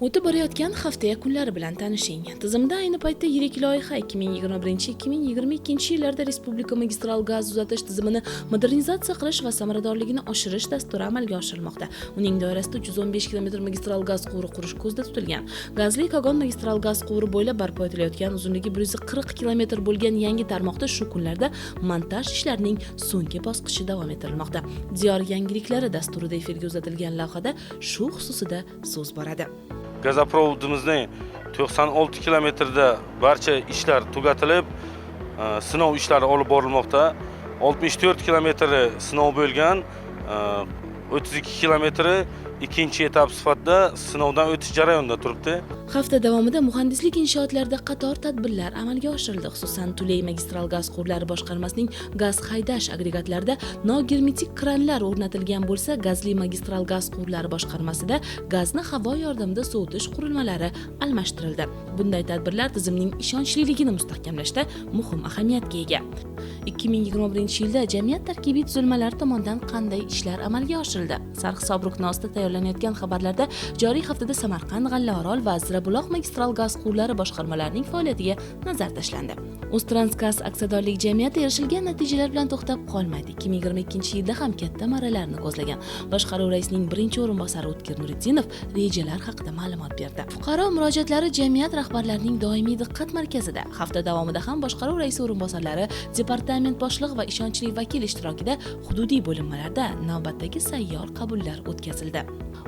o'tib borayotgan hafta yakunlari bilan tanishing. Tizimda ayni paytda yirik loyiha 2021-2022 yillarda respublika magistral gaz uzatish tizimini modernizatsiya qilish va samaradorligini oshirish dasturi amalga oshirilmoqda. Uning doirasida 315 km magistral gaz quvuri qurish ko'zda tutilgan. Gazli kogon magistral gaz quvuri bo'ylab barpo etilayotgan uzunligi 140 km bo'lgan yangi tarmoqda shu kunlarda montaj ishlarining so'nggi bosqichi davom ettirilmoqda. Diyor yangiliklari dasturida efirga uzatilgan lavhada shu xususida so'z boradi. Gazoprovodimizni 96 kilometrda barcha ishlar tugatilib e, sinov ishlari olib borilmoqda. 64 kilometri sinov bo'lgan o'ttiz 32 kilometri ikkinchi etap sifatida sinovdan o'tish jarayonida turibdi. Hafta davomida muhandislik inshootlarida qator tadbirlar amalga oshirildi. Xususan tuley magistral gaz quvurlari boshqarmasining gaz haydash agregatlarida nogermetik kranlar o'rnatilgan bo'lsa gazli magistral gaz quvurlari boshqarmasida gazni havo yordamida sovutish qurilmalari almashtirildi. Bunday tadbirlar tizimning ishonchliligini mustahkamlashda muhim ahamiyatga ega. 2021 yilda jamiyat tarkibiy tuzilmalari tomonidan qanday ishlar amalga oshirildi? Sarhisob rukni ostida tayyorlanayotgan xabarlarda joriy haftada samarqand g'allaorol va zirabuloq magistral gaz quvurlari boshqarmalarining faoliyatiga nazar tashlandi. O'ztransgaz aksiyadorlik jamiyati erishilgan natijalar bilan to'xtab qolmadi 2022 yilda ham katta marralarni ko'zlagan. Boshqaruv raisining birinchi o'rinbosari o'tkir nuriddinov rejalar haqida ma'lumot berdi. Fuqaro murojaatlari jamiyat rahbarlarining doimiy diqqat markazida. Hafta davomida ham boshqaruv raisi o'rinbosarlari departament boshlig'i va ishonchli vakil ishtirokida hududiy bo'linmalarda navbatdagi sayyor qabullar o'tkazildi.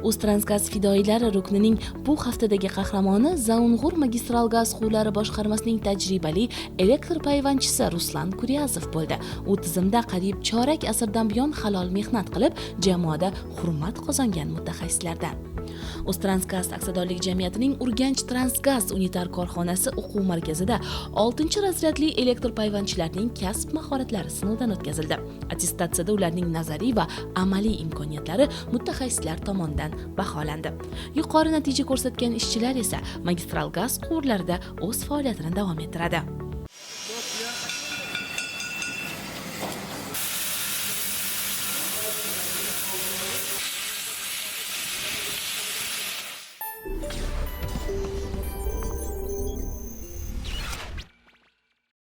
O'ztransgaz fidoyilari ruknining bu haftadagi qahramoni zaung'ur magistral gaz quvurlari boshqarmasining tajribali elektr payvandchisi ruslan kuryazov bo'ldi. U tizimda qariyb chorak asrdan buyon halol mehnat qilib jamoada hurmat qozongan mutaxassislardan. O'ztransgaz aksiyadorlik jamiyatining urganch transgaz unitar korxonasi o'quv markazida 6 razryadli elektr payvandchilarning kasb mahoratlari sinovdan o'tkazildi. Attestatsiyada ularning nazariy va amaliy imkoniyatlari mutaxassislar tomonidan baholandi. Yuqori natija ko'rsatgan ishchilar esa magistral gaz quvurlarida o'z faoliyatini davom ettiradi.